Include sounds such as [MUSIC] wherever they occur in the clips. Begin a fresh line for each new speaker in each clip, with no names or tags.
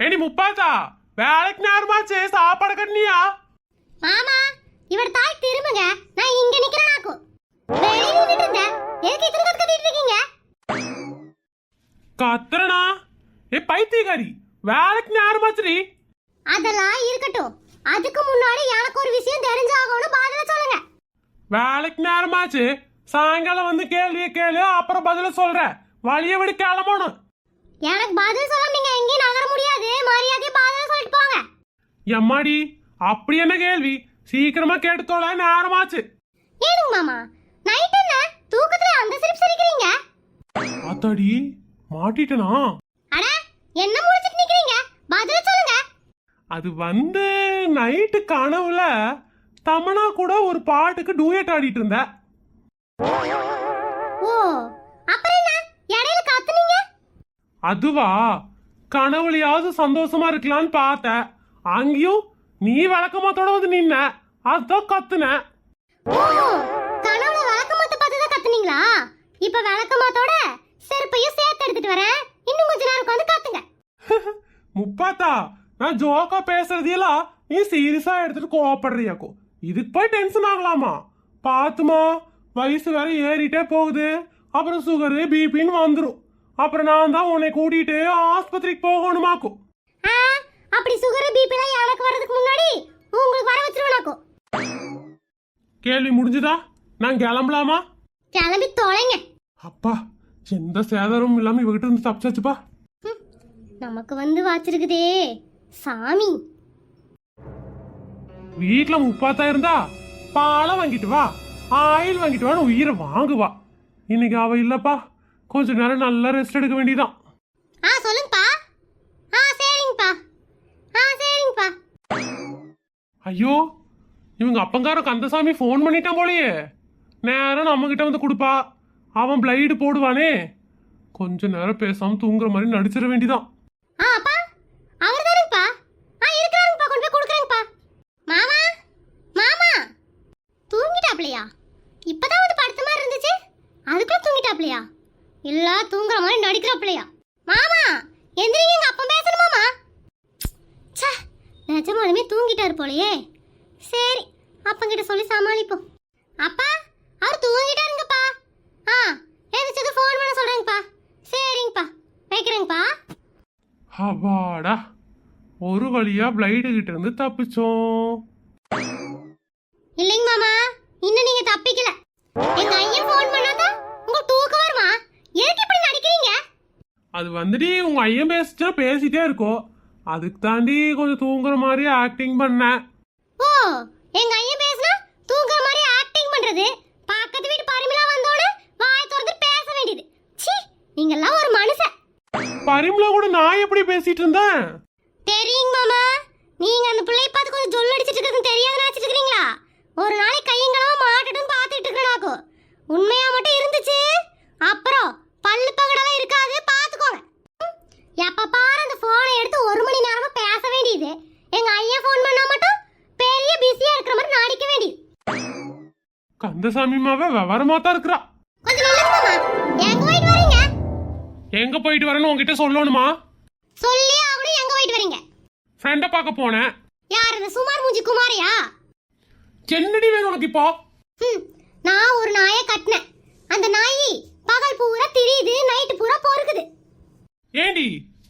ஏடி முப்பாத்தா வேலைக்கு நேரமாச்சு சாப்பாடு கட்டினியா
மாமா இவர் தாய் திரும்புங்க நான் இங்க நிக்கிறேன் நாக்கு வெளிய நின்னுட்டு இருந்தேன் எதுக்கு இத்தனை கத்து கத்திட்டு இருக்கீங்க
கத்துறனா ஏ பைத்தியக்காரி வேலைக்கு நேரமாச்சுடி
அதெல்லாம் இருக்கட்டும் அதுக்கு முன்னாடி எனக்கு ஒரு விஷயம் தெரிஞ்சாகணும் பதில சொல்லுங்க
வேலைக்கு நேரமாச்சு சாயங்காலம் வந்து கேள்வியை கேளு அப்புறம் பதில சொல்றேன் வழிய விடு கிளம்பணும்
எனக்கு பதில் சொல்ல நீங்க எங்கேயும் நகர முடியாது. மரியாதையை பதில சொல்லிட்டு போங்க.
எம்மாடி அப்படி என்ன கேள்வி? சீக்கிரமா கேட்டுத்தோல நேரமாச்சு.
ஏனுங்க மாமா நைட் என்ன? தூக்கத்துல அந்த சிரிப்பு சிரிக்கிறீங்க?
ஆத்தாடி மாட்டிட்டனா?
அட என்ன முடிச்சிட்டு நிக்கிறீங்க? பதில சொல்லுங்க.
அது வந்து நைட்டு கனவுல தமனா கூட ஒரு பாட்டுக்கு டூயட் ஆடிட்டு இருந்த அதுவா? கனவுலையாவது சந்தோஷமா இருக்கலாம்னு பார்த்தேன் அங்கேயும் நீ விளக்கமாத்தோட வந்து நின்ன. அதான் கத்துன.
கனவுல விளக்கமாத்த பார்த்து தான் கத்துனீங்களா? இப்ப விளக்கமாத்தோட செருப்பையும் சேர்த்து எடுத்துட்டு வரேன். இன்னும் கொஞ்ச நேரம் உட்காந்து கத்துங்க. [LAUGHS]
முப்பாத்தா நான் ஜோக்கா பேசுறதையெல்லாம் நீ சீரியஸா எடுத்துட்டு கோவப்படுறியாக்கோ. இதுக்கு போய் டென்ஷன் ஆகலாமா? பாத்துமா வயசு வேற ஏறிட்டே போகுது. அப்புறம் சுகரு பிபின்னு வந்துடும் அப்புறம் நான் தான் உன்னை கூட்டிட்டு ஆஸ்பத்திரிக்கு போகணுமாக்கும்.
ஆ, அப்படி சுகர் பிபிலாம் எனக்கு வர்றதுக்கு முன்னாடி உங்களுக்கு வர வச்சிருவேனாக்கும்.
கேள்வி முடிஞ்சுதா? நான் கிளம்பலாமா?
கிளம்பி தொலைங்க.
அப்பா எந்த சேதாரமும் இல்லாம இவகிட்ட இருந்து தப்பிச்சாச்சுப்பா.
நமக்கு வந்து வச்சிருக்குதே. சாமி.
வீட்டுல முப்பாத்தா இருந்தா பாலை வாங்கிட்டு வா ஆயில் வாங்கிட்டு வான்னு உயிரை வாங்குவா. இன்னைக்கு அவ இல்லப்பா. கொஞ்ச நேரம் நல்லா ரெஸ்ட் எடுக்க வேண்டியதான்
ஆ சொல்லுங்கப்பா. ஆ சரிங்கப்பா. ஆ சரிங்கப்பா.
ஐயோ இவங்க அப்பங்காரன் கந்தசாமி ஃபோன் பண்ணிட்டான் போலயே. நேரம் நம்ம கிட்ட வந்து கொடுப்பா. அவன் பிளைடு போடுவானே. கொஞ்ச நேரம் பேசாம தூங்குற மாதிரி நடிச்சிட வேண்டியதான்
ஆ அப்பா அவர் தானேப்பா ஆ இருக்கிறாங்கப்பா கொண்டு போய் கொடுக்குறேங்கப்பா மாமா மாமா தூங்கிட்டாப்லையா இப்பதான் வந்து படுத்த மாதிரி இருந்துச்சு அதுக்குள்ள தூங்கிட்டாப்லையா இல்ல தூங்குற மாதிரி நடிக்கிறாப்லையா மாமா எந்திரிங்க எங்க அப்பா பேசணும் மாமா. ச்சே நிஜமாலுமே தூங்கிட்டாரு போலயே. சரி அப்பங்கிட்ட சொல்லி சமாளிப்போம். அப்பா அவர் தூங்கிட்டாருங்கப்பா. ஆ எந்திரிச்சது ஃபோன் பண்ண சொல்றேங்கப்பா. சரிங்கப்பா வைக்கிறேங்கப்பா.
அவாடா ஒரு வழியா பிளைடு கிட்ட இருந்து தப்பிச்சோம்
இல்லைங்க மாமா இன்னும் நீங்க தப்பிக்கல எங்க ஐயன் ஃபோன் பண்ணாதான் உங்களுக்கு தூக்கம் வருமா எதுக்கு இப்படி நடிக்கிறீங்க
அது வந்துட்டு உங்க ஐயன் பேசிச்சா பேசிட்டே இருக்கோம் அதுக்கு தாண்டி கொஞ்சம் தூங்குற மாதிரி ஆக்டிங் பண்ணேன்
ஓ எங்க ஐயன் பேசினா தூங்குற மாதிரி ஆக்டிங் பண்றது? பக்கத்து வீட்டு பரிமளா வந்தோடனே வாய் திறந்து பேச வேண்டியது. ச்சீ நீங்கெல்லாம் ஒரு மனுஷன்.
பரிமளா கூட நான் எப்படி பேசிட்டு இருந்தேன்?
தெரியுங்க மாமா. நீங்க அந்த பிள்ளைய பார்த்து கொஞ்சம் ஜொல் அடிச்சிட்டு இருக்கிறது தெரியாத நினைச்சிட்டு இருக்கீங்களா ஒரு நாளைக்கு கையங்களமா மாட்டட்டும் பார்த்துட்டு இருக்கிறாக்கோ உண்மையா மட்டும் இருந்துச்சு. அப்புறம் பல்லு பகடெல்லாம் இருக்காது பார்த்துக்கோங்க ம், எப்ப பாரு அந்த போனை எடுத்து ஒரு மணி நேரமா பேச வேண்டியது எங்க ஐயா ஃபோன் பண்ணா மட்டும் பெரிய பிஸியா இருக்கிற மாதிரி நடிக்க வேண்டியது
கந்தசாமி மாவ விவரமா தான் இருக்கிறா.
கொஞ்சம் எங்க போயிட்டு வரீங்க?
எங்க போயிட்டு வரேன்னு உங்ககிட்ட சொல்லணுமா?
சொல்லி ஆகணும் எங்க போயிட்டு வரீங்க?
ஃப்ரெண்டை பார்க்க போனேன்.
யார் இந்த சுமார் மூஞ்சி குமாரியா?
என்னடி வேணும் உனக்கு இப்போ?
ஹம், நான் ஒரு நாயை கட்டினேன். அந்த நாய் பகல் பூரா திரியுது நைட்டு பூரா பொறுக்குது.
ஏண்டி?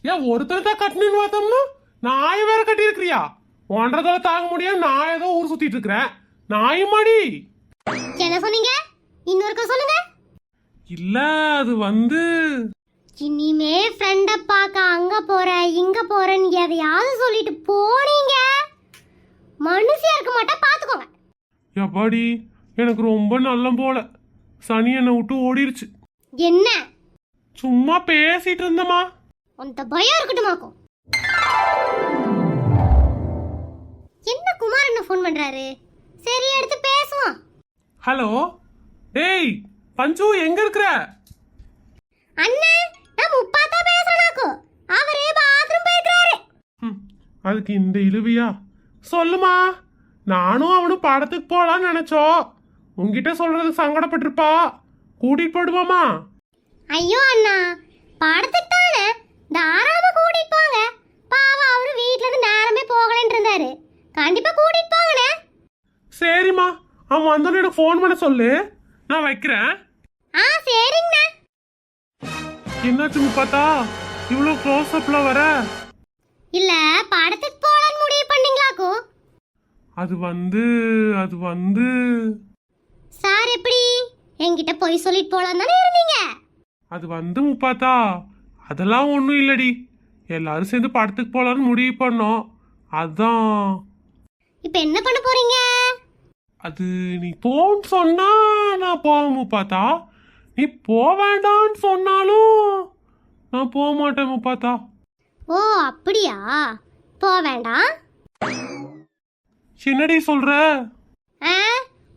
ஏன் ஒருத்தர் தான் கட்டணும்னு பார்த்தோம்னா? நாயை வேற கட்டி இருக்கிறியா ஒன்றரை தலை தாங்க முடியாது நான் ஏதோ ஊர் சுத்திட்டு இருக்கிறேன் நாய் மாடி
என்ன சொன்னீங்க? இன்னொருக்க சொல்லுங்க.
இல்ல அது வந்து
இனிமே ஃப்ரெண்ட பார்க்க அங்க போற இங்க போறேன்னு எதையாவது சொல்லிட்டு போனீங்க. மனுஷியா இருக்க மாட்டா பாத்துக்கோங்க.
எப்பாடி? எனக்கு ரொம்ப நல்ல போல. சனி என்னை விட்டு ஓடிருச்சு.
என்ன?
சும்மா பேசிட்டு இருந்தமா
அந்த பயம் இருக்கட்டுமாக்கும். என்ன குமார் என்ன ஃபோன் பண்றாரு? சரி எடுத்து பேசுவோம்.
ஹலோ? டேய் பஞ்சு எங்க இருக்கிற?
அண்ணே நான் முப்பாத்தா பேசுறேனாக்கும் அவரே பாத்ரூம் போயிருக்காரு
அதுக்கு இந்த இழுவியா? சொல்லுமா நானும் அவனும் படத்துக்கு போலான்னு நினைச்சோம். உன்கிட்ட சொல்றது சங்கடப்பட்டிருப்பா. கூட்டிட்டு போடுவாமா
ஐயோ அண்ணா படத்துக்கு தானே? தாராளமா கூட்டிட்டு போங்க. பாவம்
அவரு
வீட்ல இருந்து நேரமே போகலன்னு இருந்தாரு. கண்டிப்பா கூட்டிட்டு போகணே
சரிம்மா. அவன் வந்தோடனே எனக்கு ஃபோன் பண்ண சொல்லு. நான் வைக்கிறேன்.
ஆ சரிங்கண்ணா.
என்னாச்சு முப்பாத்தா? இவ்வளோ க்ளோஸ் அப்ல வர?
இல்ல படத்துக்கு போலான்னு முடிவு பண்ணீங்களாக்கும்
அது வந்து அது வந்து.
சார் எப்படி? என்கிட்ட பொய் சொல்லிட்டு போலான்னு தானே இருந்தீங்க?
அது வந்து முப்பாத்தா. அதெல்லாம் ஒன்றும் இல்லடி. எல்லாரும் சேர்ந்து படத்துக்கு போகலான்னு முடிவு பண்ணோம். அதான்.
இப்போ என்ன பண்ண போறீங்க?
அது நீ போன்னு சொன்னா நான் போவேன் முப்பாத்தா. நீ போக வேண்டாம்னு சொன்னாலும் நான் போக மாட்டேன் முப்பாத்தா.
ஓ அப்படியா? போ வேண்டாம்
என்னடி சொல்ற?
ஆ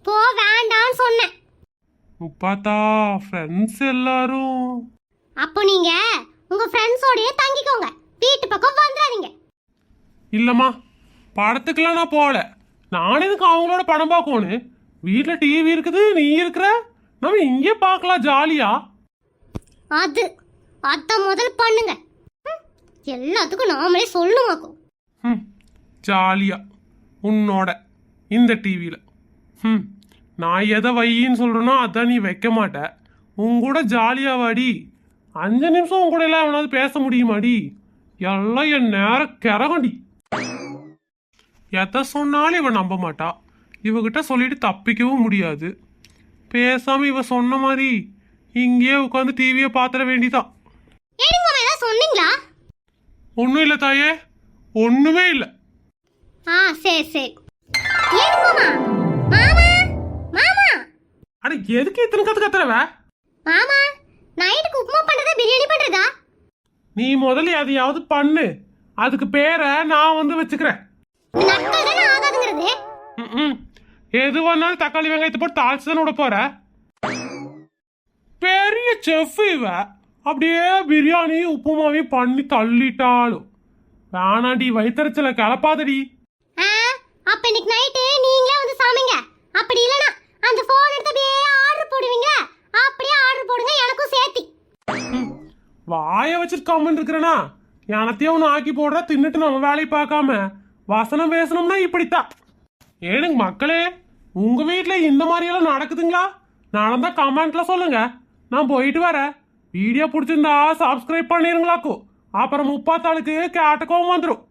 போ வேண்டாம்னு சொன்னேன்.
முப்பாத்தா ஃப்ரெண்ட்ஸ் எல்லாரும்.
அப்போ நீங்க உங்க ஃப்ரெண்ட்ஸோடயே தங்கிக்கோங்க. வீட்டு பக்கம் வந்துடாதீங்க
இல்லம்மா படத்துக்குலாம் நான் போகல. நான் எதுக்கு அவங்களோட படம் பார்க்கணும் வீட்டில் டிவி இருக்குது நீ இருக்கிற? நம்ம இங்கே பார்க்கலாம் ஜாலியா?
அது அத முதல் பண்ணுங்க. ம், எல்லாத்துக்கும் நாமளே சொல்லணுமாக்கும்
ம் ஜாலியா. உன்னோட இந்த டிவியில் ம் நான் எதை வையின்னு சொல்கிறேனோ அதான் நீ வைக்க மாட்ட. உன் கூட ஜாலியா வாடி. அஞ்சு நிமிஷம் உன் கூட எல்லாம் அவனாவது பேச முடியுமாடி? எல்லாம் என் நேரம் கிறகண்டி எதை சொன்னாலும் இவன் நம்ப மாட்டா. இவகிட்ட சொல்லிட்டு தப்பிக்கவும் முடியாது. பேசாம இவ சொன்ன மாதிரி இங்கேயே உட்காந்து டிவியை பார்த்துட வேண்டிதான்.
சொன்னீங்களா?
ஒன்றும் இல்லை தாயே. ஒன்றுமே இல்லை.
ஆ சரி சரி.
அட எதுக்கு இத்தனை கத்து கத்துறவ
மாமா நைட்டுக்கு உப்புமா பண்றதா பிரியாணி பண்றதா?
நீ முதல்ல எதையாவது பண்ணு. அதுக்கு பேரை நான் வந்து வச்சுக்கிறேன். எது வேணாலும் தக்காளி வெங்காயத்தை போட்டு தாளிச்சு தானே விட போற? பெரிய செஃப் இவ. அப்படியே பிரியாணி உப்புமாவையும் பண்ணி தள்ளிட்டாலும். வேணாண்டி வயிற்றுச்சல கிளப்பாதடி
ஆ அப்ப இன்னைக்கு நைட்டு நீங்களே வந்து சமைங்க அப்படி இல்லனா அந்த போன் எடுத்து அப்படியே ஆர்டர் போடுவீங்க அப்படியே ஆர்டர் போடுங்க எனக்கும் சேர்த்தி
ம். வாயை வச்சுட்டு இருக்கிறனா? எனத்தையும் ஒன்று ஆக்கி போடுற தின்னுட்டு நம்ம வேலையை பார்க்காம. வசனம் பேசணும்னா இப்படித்தான். ஏனுங்க மக்களே உங்க வீட்டில் இந்த மாதிரியெல்லாம் நடக்குதுங்களா? நடந்தால் கமெண்ட்ல சொல்லுங்க. நான் போயிட்டு வரேன். வீடியோ பிடிச்சிருந்தா சப்ஸ்கிரைப் பண்ணிருங்களாக்கும். அப்புறம் முப்பாத்தாளுக்கு கேட்ட கோவம் வந்துடும்